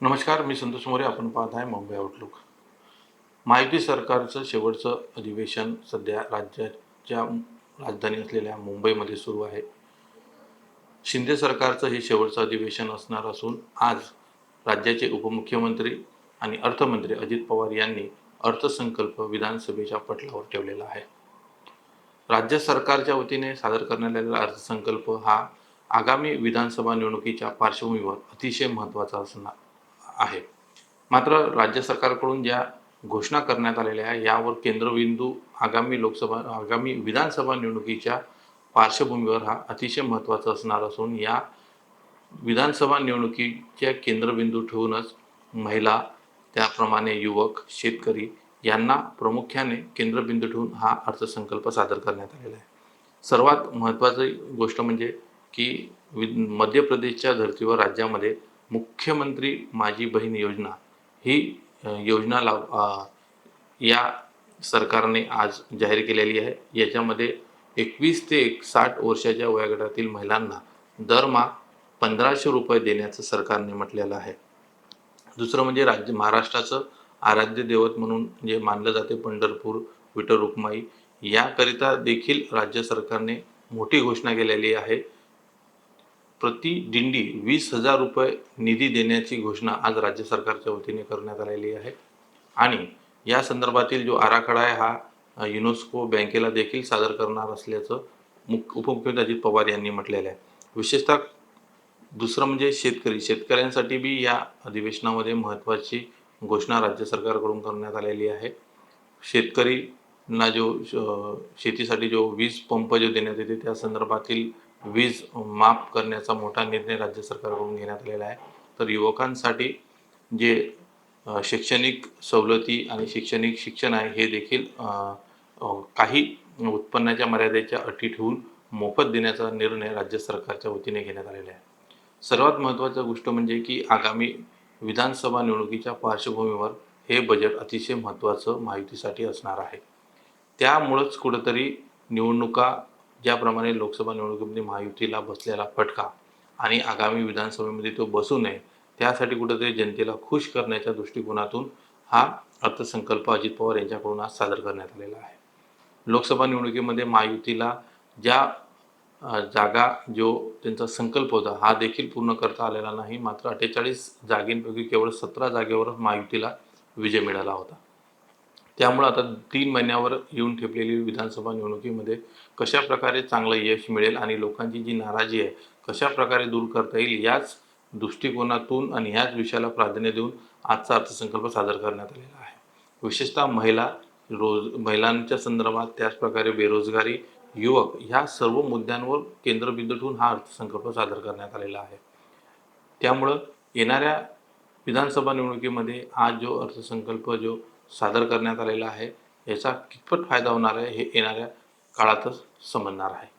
नमस्कार मी संतोष मोरे. आपण पाहत आहे मुंबई आउटलुक माहिती सरकारचं शेवटचं अधिवेशन सध्या राज्याच्या राजधानी असलेल्या मुंबईमध्ये सुरू आहे. शिंदे सरकारचं हे शेवटचं अधिवेशन असणार असून आज राज्याचे उपमुख्यमंत्री आणि अर्थमंत्री अजित पवार यांनी अर्थसंकल्प विधानसभेच्या पटलावर ठेवलेला आहे. राज्य सरकारच्या वतीने सादर करण्यात आलेला अर्थसंकल्प हा आगामी विधानसभा निवडणुकीच्या पार्श्वभूमीवर अतिशय महत्त्वाचा असणार. आहे. मात्र राज्य सरकारकडून ज्या घोषणा करण्यात आलेल्या आहे यावर केंद्रबिंदू आगामी लोकसभा आगामी विधानसभा निवडणुकीच्या पार्श्वभूमीवर हा अतिशय महत्त्वाचा असणार असून या विधानसभा निवडणुकीच्या केंद्रबिंदू ठेवूनच महिला त्याप्रमाणे युवक शेतकरी यांना प्रामुख्याने केंद्रबिंदू ठेवून हा अर्थसंकल्प सादर करण्यात आलेला आहे. सर्वात महत्त्वाची गोष्ट म्हणजे की वि मध्य प्रदेशच्या धर्तीवर राज्यामध्ये मुख्यमंत्री माझी बहीण योजना ही योजना लाव या सरकारने आज जाहीर केलेली आहे. याच्यामध्ये एकवीस ते एक साठ वर्षाच्या वयोगटातील महिलांना दरमहा पंधराशे रुपये देण्याचं सरकारने म्हटलेलं आहे. दुसरं म्हणजे राज्य महाराष्ट्राचं आराध्य दैवत म्हणून जे मानलं जाते पंढरपूर विठ्ठल रुक्माई याकरिता देखील राज्य सरकारने मोठी घोषणा केलेली आहे. प्रति दिंडी वीस हजार रुपये निधी देण्याची घोषणा आज राज्य सरकारच्या वतीने करण्यात आलेली आहे. आणि या संदर्भातील जो आराखडा आहे हा युनेस्को बँकेला देखील सादर करणार असल्याचं मुख उपमुख्यमंत्री अजित पवार यांनी म्हटलेलं आहे. विशेषतः दुसरं म्हणजे शेतकरी शेतकऱ्यांसाठी बी या अधिवेशनामध्ये महत्त्वाची घोषणा राज्य सरकारकडून करण्यात आलेली आहे. शेतकरींना जो श- शेतीसाठी जो वीज पंप जो देण्यात येते त्या संदर्भातील वीज माफ करण्याचा मोठा निर्णय राज्य सरकारकडून घेण्यात आलेला आहे. तर युवकांसाठी जे शैक्षणिक सवलती आणि शैक्षणिक शिक्षण आहे हे देखील काही उत्पन्नाच्या मर्यादेच्या अटी ठेवून मोफत देण्याचा निर्णय राज्य सरकारच्या वतीने घेण्यात आलेला आहे. सर्वात महत्त्वाची गोष्ट म्हणजे की आगामी विधानसभा निवडणुकीच्या पार्श्वभूमीवर हे बजेट अतिशय महत्त्वाचं माहितीसाठी असणार आहे. त्यामुळंच कुठंतरी निवडणुका ज्याप्रमाणे लोकसभा निवडणुकीमध्ये महायुतीला बसलेला फटका आणि आगामी विधानसभेमध्ये तो बसू नये त्यासाठी कुठंतरी जनतेला खुश करण्याच्या दृष्टिकोनातून हा अर्थसंकल्प अजित पवार यांच्याकडून आज सादर करण्यात आलेला आहे. लोकसभा निवडणुकीमध्ये महायुतीला ज्या जागा जो त्यांचा संकल्प होता हा देखील पूर्ण करता आलेला नाही. मात्र अठ्ठेचाळीस जागेंपैकी केवळ सतरा जागेवरच महायुतीला विजय मिळाला होता. त्यामुळं आता तीन महिन्यावर येऊन ठेपलेली विधानसभा निवडणुकीमध्ये कशा प्रकारे चांगलं यश मिळेल आणि लोकांची जी नाराजी आहे कशा प्रकारे दूर करता येईल याच दृष्टिकोनातून आणि ह्याच विषयाला प्राधान्य देऊन आजचा अर्थसंकल्प सादर करण्यात आलेला आहे. विशेषतः महिला रोज महिलांच्या संदर्भात त्याचप्रकारे बेरोजगारी युवक ह्या सर्व मुद्द्यांवर केंद्रबिंदू ठेवून हा अर्थसंकल्प सादर करण्यात आलेला आहे. त्यामुळं येणाऱ्या विधानसभा निवडणुकीमध्ये आज जो अर्थसंकल्प जो सादर करण्यात आलेला आहे. याचा कितपत फायदा होणार आहे हे येणाऱ्या काळातच समजणार आहे.